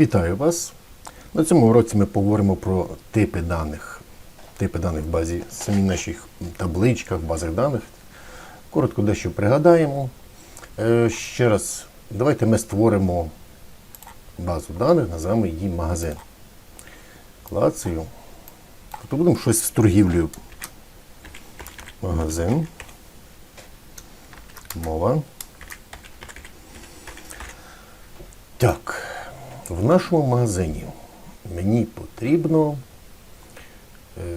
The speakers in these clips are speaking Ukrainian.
Вітаю вас! На цьому уроці ми поговоримо про типи даних. Типи даних в базі самі наших табличках, базах даних. Коротко дещо пригадаємо. Е, Ще раз, давайте ми створимо базу даних, назвемо її магазин. Клацаю. Тобто будемо щось з торгівлею. Магазин. Мова. Так, в нашому магазині мені потрібно. е,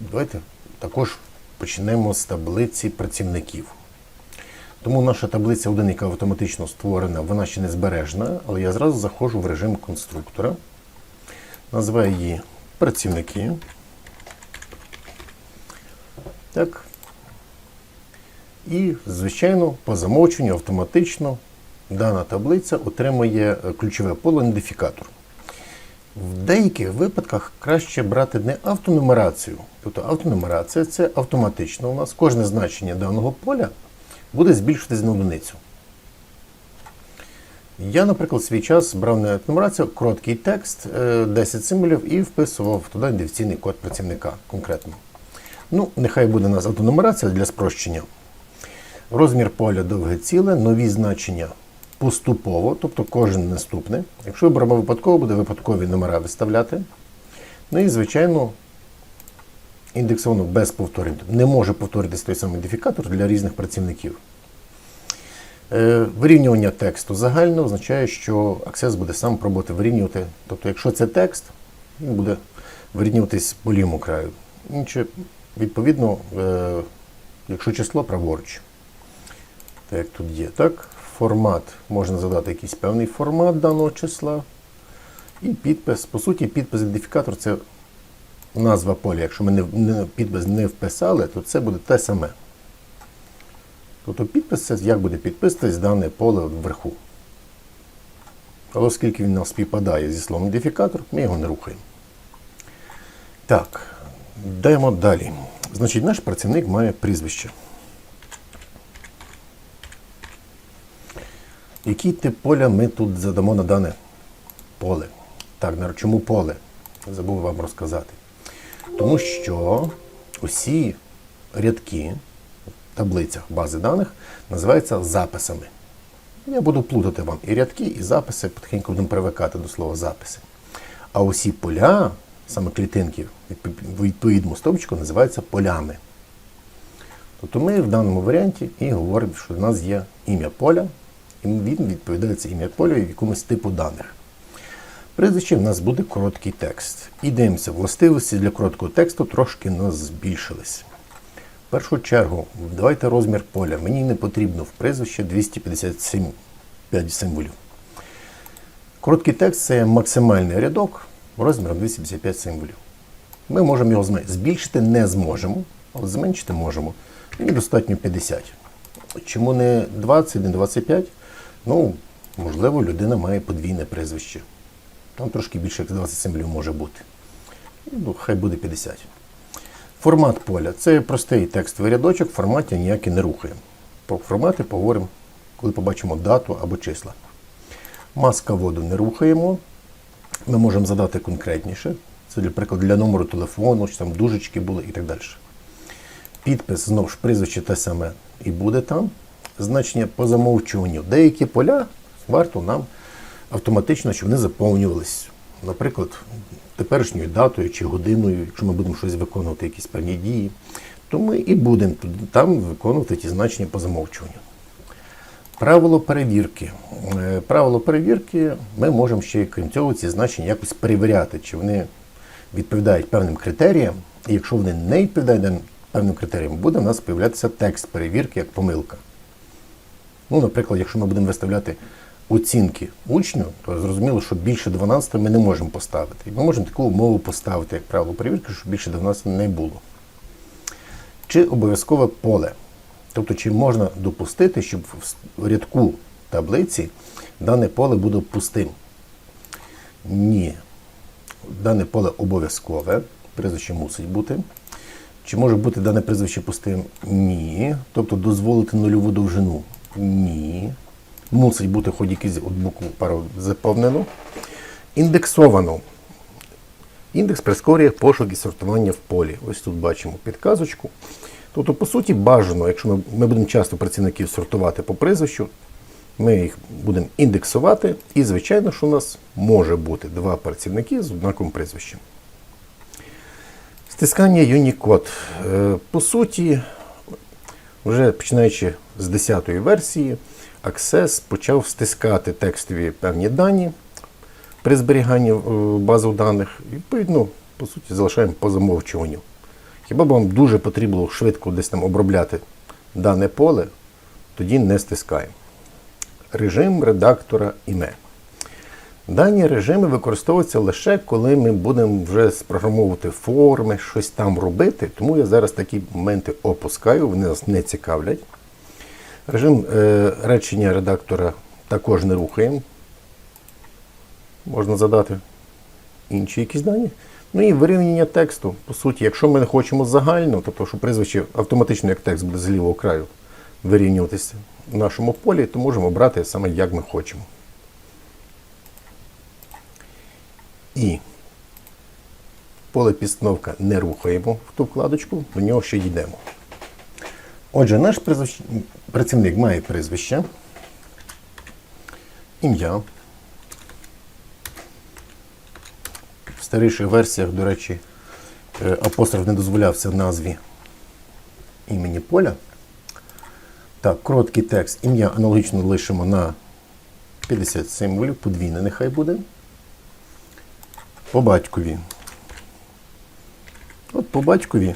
Давайте також почнемо з таблиці працівників. Тому наша таблиця 1, яка автоматично створена, вона ще не збережена, але я зразу заходжу в режим конструктора. Називаю її працівники. Так. І, звичайно, по замовченню автоматично дана таблиця отримує е, ключове поле ідентифікатор. В деяких випадках краще брати не автонумерацію. Тобто автонумерація це автоматично. У нас кожне значення даного поля буде збільшуватись на одиницю. Я, наприклад, свій час брав не автонумерацію, короткий текст, е, 10 символів і вписував туди ідентифікаційний код працівника конкретно. Ну, нехай буде у нас автонумерація для спрощення. Розмір поля довге ціле, нові значення поступово, тобто кожен наступне. Якщо виберемо випадково, буде випадкові номера виставляти. Ну і, звичайно, індексовано без повторень. Не може повторитись той самий ідентифікатор для різних працівників. Е, Вирівнювання тексту загально означає, що Access буде сам пробувати вирівнювати. Тобто, якщо це текст, він буде вирівнюватись по лівому краю. Інше, відповідно, е, якщо число праворуч. Так тут є. Так, формат, можна задати якийсь певний формат даного числа. І підпис. По суті, підпис ідентифікатор це назва поля. Якщо ми не, не, підпис не вписали, то це буде те саме. Тобто підпис це як буде підписуватись дане поле вверху. Але оскільки він нас співпадає зі словом ідентифікатор, ми його не рухаємо. Так, йдемо далі. Значить, наш працівник має прізвище. Який тип поля ми тут задамо на дане поле? Так, чому поле? Забув вам розказати. Тому що усі рядки в таблицях бази даних називаються записами. Я буду плутати вам і рядки, і записи, потихеньку будемо привикати до слова записи. А усі поля, саме клітинки відповідному стовпчику, називаються полями. Тобто ми в даному варіанті і говоримо, що в нас є ім'я поля, він відповідає це ім'я поля в якомусь типу даних. Прізвище в нас буде короткий текст. І дивимося, властивості для короткого тексту трошки нас збільшились. В першу чергу, давайте розмір поля. Мені не потрібно в прізвище 257 5 символів. Короткий текст це максимальний рядок розміром 255 символів. Ми можемо його зме- збільшити не зможемо, але зменшити можемо. Мені достатньо 50. Чому не 20, не 25? Ну, можливо, людина має подвійне прізвище. Там трошки більше як 20 символів може бути. Ну, хай буде 50. Формат поля це простий текстовий рядочок, в форматі ніякий не рухаємо. Про формати поговоримо, коли побачимо дату або числа. Маска воду не рухаємо. Ми можемо задати конкретніше. Це, для прикладу, для номеру телефону, чи там дужечки були і так далі. Підпис, знову ж прізвище те саме і буде там. Значення по замовчуванню. Деякі поля варто нам автоматично, щоб вони заповнювались. Наприклад, теперішньою датою чи годиною, якщо ми будемо щось виконувати, якісь певні дії, то ми і будемо там виконувати ті значення по замовчуванню. Правило перевірки. Е, Правило перевірки ми можемо ще, крім цього, ці значення якось перевіряти, чи вони відповідають певним критеріям. І якщо вони не відповідають певним критеріям, буде в нас з'являтися текст перевірки як помилка. Ну, наприклад, якщо ми будемо виставляти оцінки учню, то зрозуміло, що більше 12 ми не можемо поставити. І ми можемо таку умову поставити, як правило перевірки, щоб більше 12 не було. Чи обов'язкове поле? Тобто, чи можна допустити, щоб в рядку таблиці дане поле буде пустим? Ні. Дане поле обов'язкове, прізвище мусить бути. Чи може бути дане прізвище пустим? Ні. Тобто дозволити нульову довжину? Ні. Мусить бути хоч якийсь от букву пару заповнено. Індексовано. Індекс прискорює пошук і сортування в полі. Ось тут бачимо підказочку. Тобто, по суті, бажано, якщо ми, ми будемо часто працівників сортувати по прізвищу, ми їх будемо індексувати. І, звичайно, що у нас може бути два працівники з однаковим прізвищем. Стискання Unicode. Е, По суті, вже починаючи з 10-ї версії, Access почав стискати текстові певні дані при зберіганні е, базу даних. І, відповідно, по суті, залишаємо по замовчуванню. Хіба б вам дуже потрібно швидко десь там обробляти дане поле, тоді не стискаємо. Режим редактора іме. Дані режими використовуються лише коли ми будемо вже спрограмовувати форми, щось там робити. Тому я зараз такі моменти опускаю, вони нас не цікавлять. Режим е, речення редактора також не рухаємо. Можна задати інші якісь дані. Ну і вирівняння тексту. По суті, якщо ми не хочемо загально, тобто, що прізвище автоматично як текст буде з лівого краю вирівнюватися в нашому полі, то можемо брати саме як ми хочемо. І поле підстановка не рухаємо в ту вкладочку, до нього ще йдемо. Отже, наш працівник має прізвище, ім'я. В старіших версіях, до речі, е, апостроф не дозволявся в назві імені поля. Так, короткий текст. Ім'я аналогічно лишимо на 50 символів, подвійне нехай буде. По батькові. От по батькові,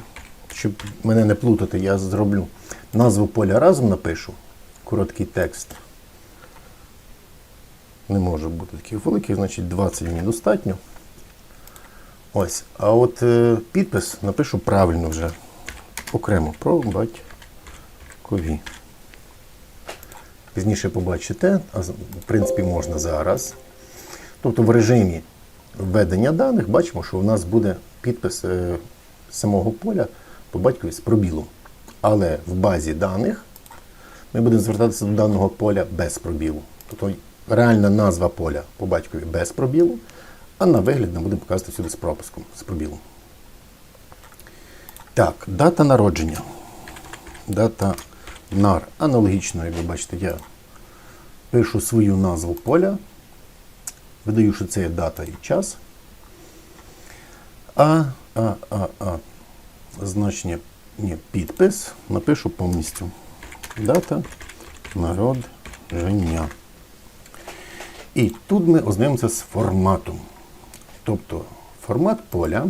щоб мене не плутати, я зроблю назву поля разом напишу. Короткий текст. Не може бути таких великих, значить 20 мені достатньо. Ось. А от е, підпис напишу правильно вже. Окремо про батькові. Пізніше побачите, а в принципі можна зараз. Тобто в режимі введення даних бачимо, що у нас буде підпис е, самого поля по батькові з пробілом. Але в базі даних ми будемо звертатися до даного поля без пробілу. Тобто реальна назва поля по батькові без пробілу, а на вигляд ми будемо показувати сюди з пропуском, з пробілом. Так, дата народження. Дата нар. Аналогічно, як ви бачите, я пишу свою назву поля, видаю, що це є дата і час. А, а, а, а. Значення, ні, підпис напишу повністю. Дата народження. І тут ми ознайомимося з форматом. Тобто формат поля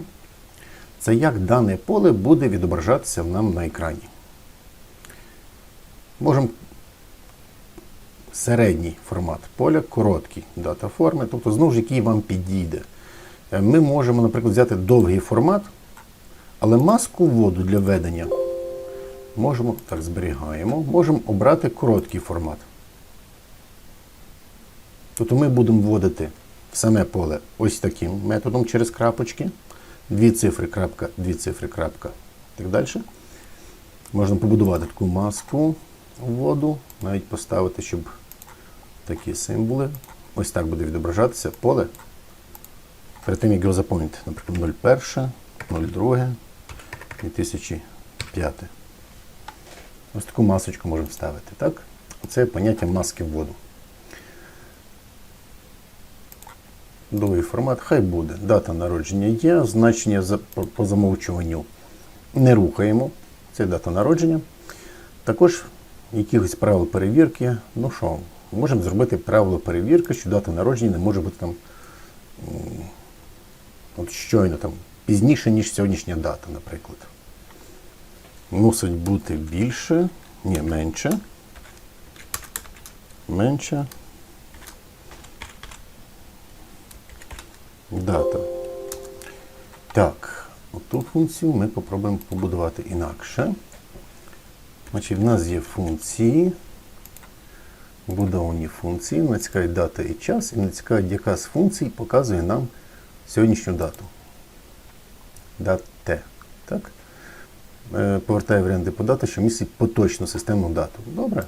це як дане поле буде відображатися нам на екрані. Можемо середній формат поля, короткий дата форми, тобто знову ж який вам підійде. Е, Ми можемо, наприклад, взяти довгий формат, але маску вводу для введення можемо, так зберігаємо, можемо обрати короткий формат. Тобто ми будемо вводити в саме поле ось таким методом через крапочки. Дві цифри, крапка, дві цифри, крапка так далі. Можна побудувати таку маску вводу, навіть поставити, щоб такі символи. Ось так буде відображатися поле. Перед тим, як його заповнити, наприклад, 01, 02, 2005. Ось таку масочку можемо ставити. Так? Це поняття маски вводу. Довгий формат, хай буде. Дата народження є, значення по замовчуванню не рухаємо. Це дата народження. Також якихось правил перевірки. Ну що, можемо зробити правило перевірки, що дата народження не може бути там от щойно там пізніше, ніж сьогоднішня дата, наприклад. Мусить бути більше, ні, менше. Менше. Дата. Так, оту функцію ми попробуємо побудувати інакше. Значить, в нас є функції, будовані функції, нас цікавить дата і час, і нас цікавить, яка з функцій показує нам сьогоднішню дату. Дате. Так? Е, Повертає варіанти подати, що містить поточну системну дату. Добре.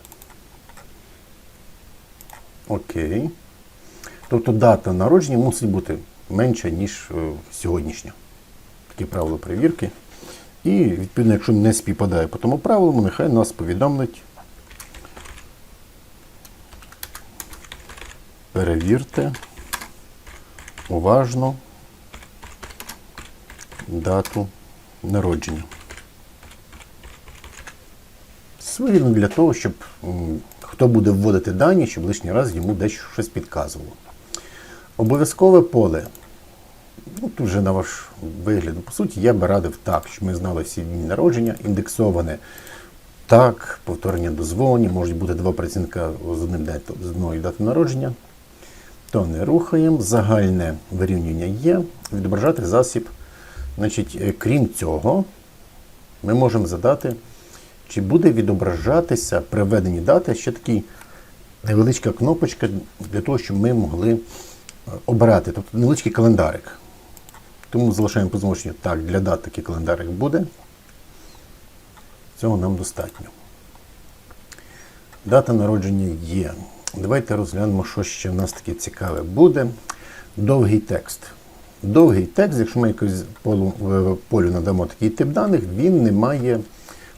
Окей. Тобто дата народження мусить бути менша, ніж е, сьогоднішня. Такі правила перевірки. І, відповідно, якщо не співпадає по тому правилу, нехай нас повідомлять. Перевірте уважно дату народження. Своєрідно для того, щоб хто буде вводити дані, щоб лишній раз йому дещо щось підказувало. Обов'язкове поле. Ну, тут вже на ваш вигляд. По суті, я би радив так, щоб ми знали всі дні народження, індексоване так, повторення дозволені, можуть бути два працівника з одним з одною датою народження. То не рухаємо. Загальне вирівнювання є. Відображати засіб. Значить, е, крім цього, ми можемо задати, чи буде відображатися при введенні дати ще такий невеличка кнопочка для того, щоб ми могли е, обирати, тобто невеличкий календарик. Тому залишаємо по так, для дат такий календарик буде. Цього нам достатньо. Дата народження є. Давайте розглянемо, що ще в нас таке цікаве буде. Довгий текст. Довгий текст, якщо ми якось полю, полю надамо такий тип даних, він не має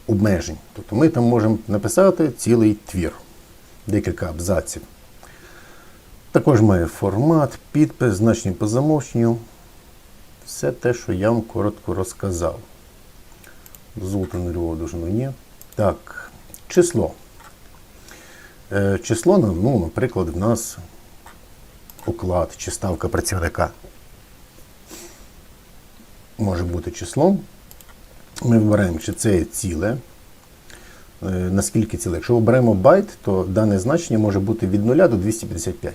обмежень. Тобто ми там можемо написати цілий твір, декілька абзаців. Також має формат, підпис, значення по замовченню. Все те, що я вам коротко розказав. Дозвольте нульову довжину ні. Так, число. Е, Число, ну, наприклад, в нас уклад чи ставка працівника. Може бути числом. Ми вибираємо, чи це ціле. Е, Наскільки ціле? Якщо оберемо байт, то дане значення може бути від 0 до 255.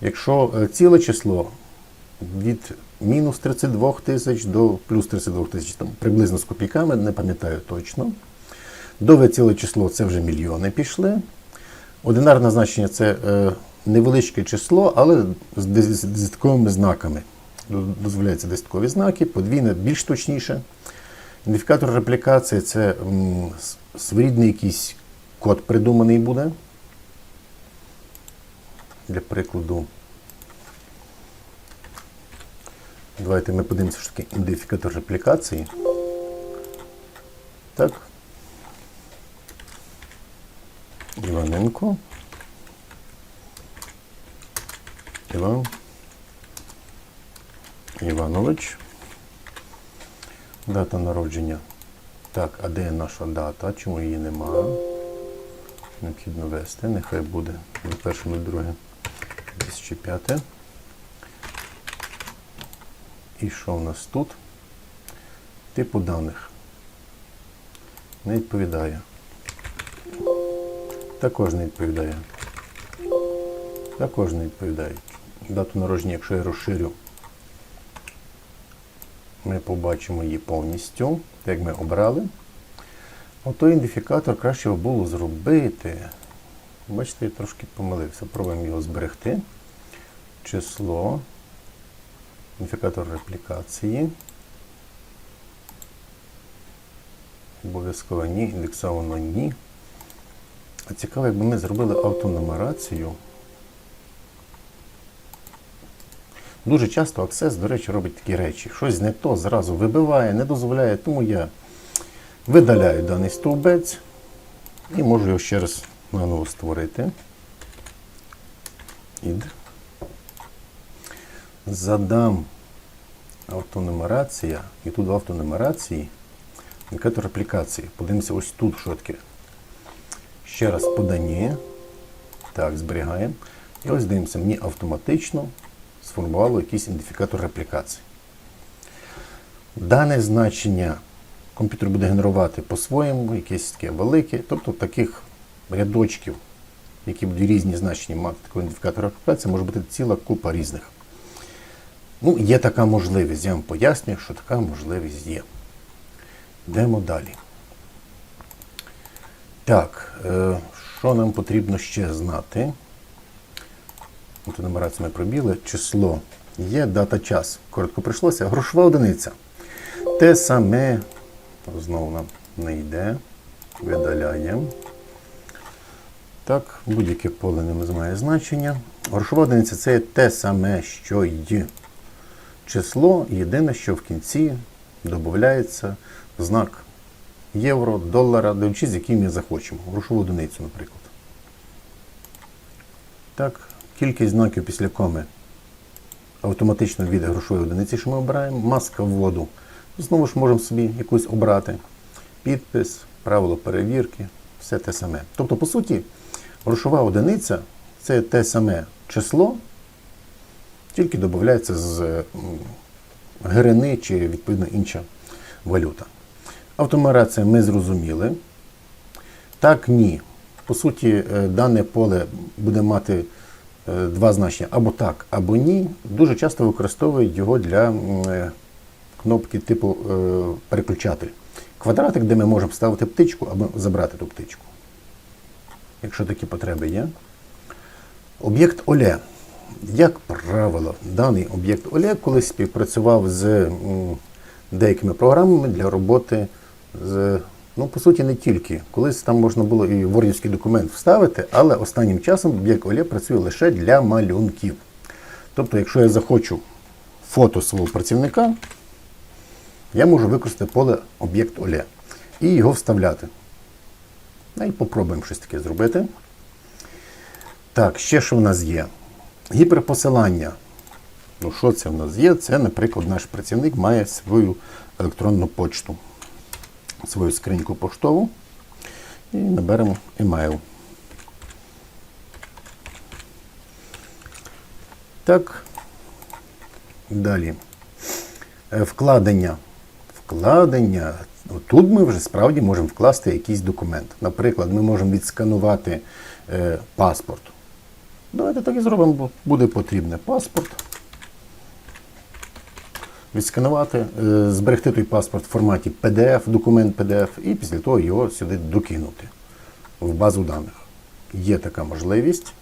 Якщо е, ціле число від мінус 32 тисяч до плюс 32 тисяч, там приблизно з копійками, не пам'ятаю точно. Довге ціле число це вже мільйони пішли. Одинарне значення це е, невеличке число, але з десятковими знаками. Дозволяються десяткові знаки, подвійне більш точніше. Ідентифікатор реплікації це своєрідний якийсь код придуманий буде. Для прикладу. Давайте ми подивимося, що таке ідентифікатор реплікації. Так. Іваненко. Іван. Іванович. Дата народження. Так, а де наша дата? Чому її немає? Необхідно ввести. Нехай буде 01.02. 2005. І що в нас тут? Типу даних. Не відповідає. Також не відповідає. Також не відповідає. Дату народження, якщо я розширю, ми побачимо її повністю, як ми обрали. Ото ідентифікатор краще було зробити. Бачите, я трошки помилився. Пробуємо його зберегти. Число. Ідентифікатор реплікації. Обов'язково ні, індексовано ні. А цікаво, якби ми зробили автонумерацію. Дуже часто Access, до речі, робить такі речі. Щось не то зразу вибиває, не дозволяє, тому я видаляю даний стовбець і можу його ще раз наново створити. Ід. Задам автонумерація, і тут в автонумерації індикатор аплікації. Подивимося ось тут що таке. Ще раз подання. Так, зберігаємо. І ось дивимося, мені автоматично сформувало якийсь ідентифікатор реплікації. Дане значення комп'ютер буде генерувати по-своєму, якесь таке велике, тобто таких рядочків, які будуть різні значення мати такого ідентифікатора реплікації, може бути ціла купа різних. Ну, є така можливість. Я вам пояснюю, що така можливість є. Йдемо далі. Так, е, що нам потрібно ще знати? От нумерацію ми пробіли. Число є, дата час. Коротко прийшлося. Грошова одиниця. Те саме, знову нам не йде. Видаляємо. Так, будь-яке поле не має значення. Грошова одиниця це те саме, що й число. Єдине, що в кінці додається знак євро, долара, дивлячись, з яким ми захочемо. Грошову одиницю, наприклад. Так, кількість знаків після коми автоматично від грошової одиниці, що ми обираємо. Маска вводу. Знову ж можемо собі якусь обрати. Підпис, правило перевірки, все те саме. Тобто, по суті, грошова одиниця це те саме число, тільки додається з м, гривни чи відповідно інша валюта. Автомерація ми зрозуміли. Так, ні. По суті, е, дане поле буде мати два значення або так, або ні. Дуже часто використовують його для е, кнопки типу е, переключатель. Квадратик, де ми можемо ставити птичку або забрати ту птичку. Якщо такі потреби є. Об'єкт Оле. Як правило, даний об'єкт Оле колись співпрацював з деякими програмами для роботи з, ну, по суті, не тільки. Колись там можна було і вордівський документ вставити, але останнім часом об'єкт Оле працює лише для малюнків. Тобто, якщо я захочу фото свого працівника, я можу використати поле об'єкт Оле і його вставляти. Ну, і попробуємо щось таке зробити. Так, ще що в нас є? Гіперпосилання. Ну, що це в нас є? Це, наприклад, наш працівник має свою електронну почту, свою скриньку поштову. І наберемо емейл. Так. Далі. Е, Вкладення. Вкладення. Тут ми вже справді можемо вкласти якийсь документ. Наприклад, ми можемо відсканувати е, паспорт. Давайте так і зробимо, бо буде потрібне паспорт. Відсканувати, е, зберегти той паспорт в форматі PDF, документ PDF, і після того його сюди докинути в базу даних. Є така можливість.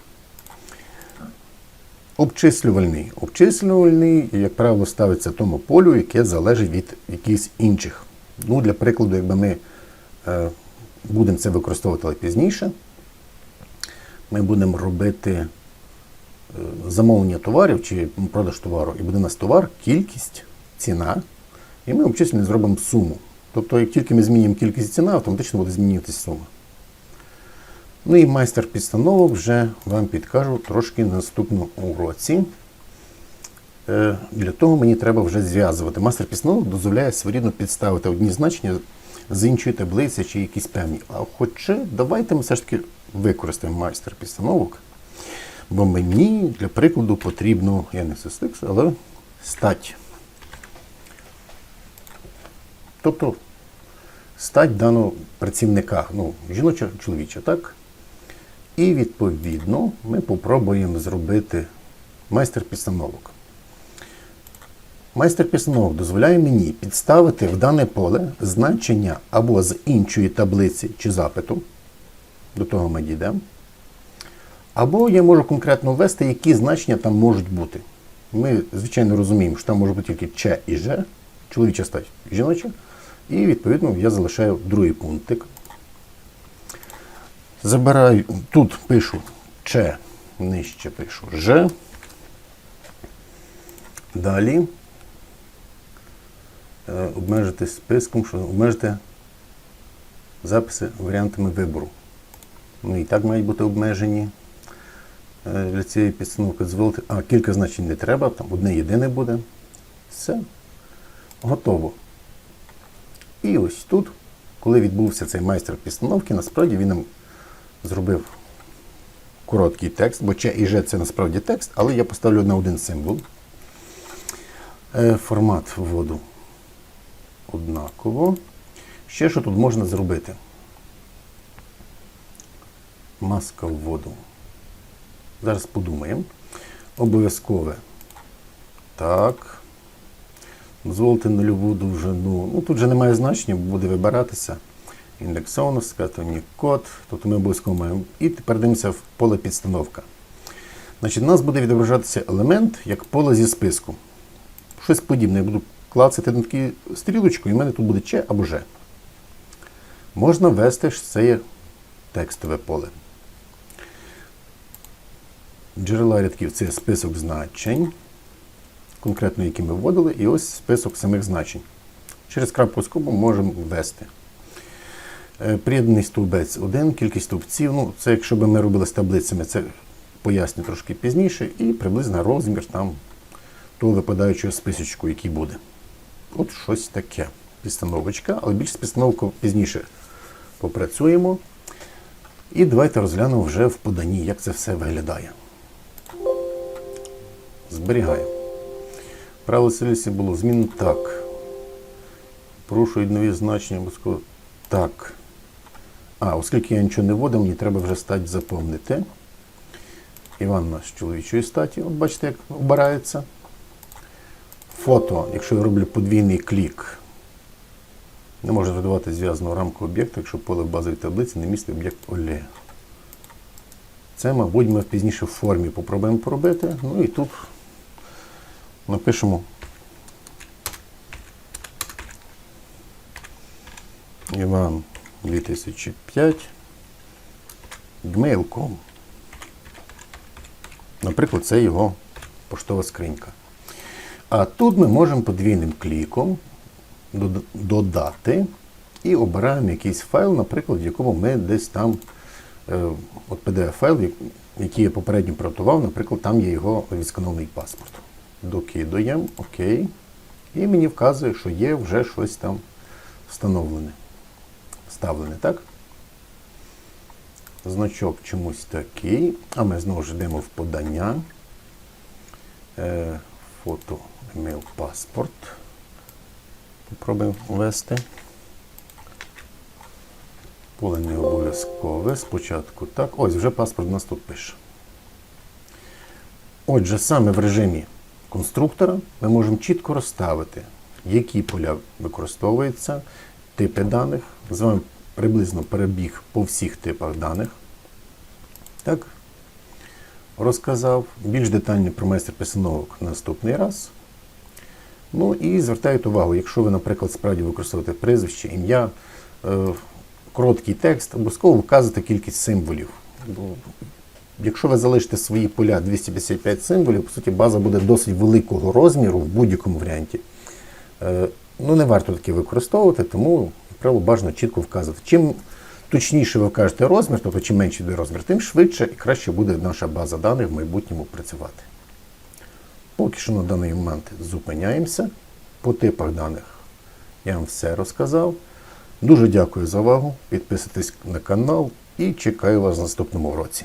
Обчислювальний. Обчислювальний, як правило, ставиться тому полю, яке залежить від якихось інших. Ну, Для прикладу, якби ми е, будемо це використовувати пізніше, ми будемо робити е, замовлення товарів чи продаж товару, і буде у нас товар, кількість, ціна, і ми обчислюємо зробимо суму. Тобто, як тільки ми змінюємо кількість ціна, автоматично буде змінюватися сума. Ну і майстер підстановок вже вам підкажу трошки на наступному уроці. Е, Для того мені треба вже зв'язувати. Мастер підстановок дозволяє своєрідно підставити одні значення з іншої таблиці чи якісь певні. А хоча давайте ми все ж таки використаємо майстер підстановок. Бо мені, для прикладу, потрібно, я не сестикс, але стать. Тобто стать даного працівника, ну, жіноча, чоловіча, так? І відповідно ми попробуємо зробити майстер підстановок. Майстер підстановок дозволяє мені підставити в дане поле значення або з іншої таблиці чи запиту. До того ми дійдемо. Або я можу конкретно ввести, які значення там можуть бути. Ми, звичайно, розуміємо, що там може бути тільки Ч і Ж, чоловіча стать жіноча. І, відповідно, я залишаю другий пунктик. Забираю, тут пишу Ч, нижче пишу Ж. Далі е, обмежити списком, що обмежити записи варіантами вибору. Ну і так мають бути обмежені е, для цієї підстановки. Дозволити. А, кілька значень не треба, там одне єдине буде. Все. Готово. І ось тут, коли відбувся цей майстер підстановки, насправді він нам зробив короткий текст, бо Ч і Ж це насправді текст, але я поставлю на один символ. Е, Формат вводу однаково. Ще що тут можна зробити? Маска вводу. Зараз подумаємо. Обов'язкове. Так. Дозволити нульову довжину. Ну, тут вже немає значення, буде вибиратися індексовано, сказати код. Тобто ми обов'язково маємо. І тепер дивимося в поле підстановка. Значить, у нас буде відображатися елемент як поле зі списку. Щось подібне. Я буду клацати на таку стрілочку, і в мене тут буде Ч або Ж. Можна ввести, що це текстове поле. Джерела рядків це список значень, конкретно які ми вводили, і ось список самих значень. Через крапку скобу можемо ввести. Е, Приєднаний стовбець 1, кількість стовпців. Ну, це якщо б ми робили з таблицями, це поясню трошки пізніше, і приблизно розмір там того випадаючого списочку, який буде. От щось таке. Підстановочка, але більш з підстановкою пізніше попрацюємо. І давайте розглянемо вже в поданні, як це все виглядає. Зберігаємо. Правило селісі було змінено так. Порушують нові значення обов'язково так. А, оскільки я нічого не вводив, мені треба вже стать заповнити. Іван з чоловічої статі. От бачите, як обирається. Фото, якщо я роблю подвійний клік, не може додавати зв'язану рамку об'єкту, якщо поле в базовій таблиці не містить об'єкт Оле. Це, мабуть, ми пізніше в формі попробуємо поробити. Ну і тут напишемо Іван 2005 gmail.com. Наприклад, це його поштова скринька. А тут ми можемо подвійним кліком додати і обираємо якийсь файл, наприклад, в якому ми десь там, е, от PDF-файл, який я попередньо приготував, наприклад, там є його відсканований паспорт. Докидуємо, окей. І мені вказує, що є вже щось там встановлене. Вставлене, так? Значок чомусь такий. А ми знову ж йдемо в подання. Е, фото, емейл, паспорт. Попробуємо ввести. Поле не обов'язкове. Спочатку так. Ось вже паспорт у нас тут пише. Отже, саме в режимі конструктора ми можемо чітко розставити, які поля використовуються, типи даних. З вами приблизно перебіг по всіх типах даних. Так, розказав. Більш детально про майстер писановок наступний раз. Ну і звертайте увагу, якщо ви, наприклад, справді використовуєте прізвище, ім'я, е, короткий текст, обов'язково вказуйте кількість символів. Якщо ви залишите свої поля 255 символів, по суті, база буде досить великого розміру в будь-якому варіанті. Е, Ну, не варто таке використовувати, тому, правило, бажано чітко вказувати. Чим точніше ви вкажете розмір, тобто чим менший буде розмір, тим швидше і краще буде наша база даних в майбутньому працювати. Поки що на даний момент зупиняємося. По типах даних я вам все розказав. Дуже дякую за увагу. Підписуйтесь на канал і чекаю вас в наступному уроці.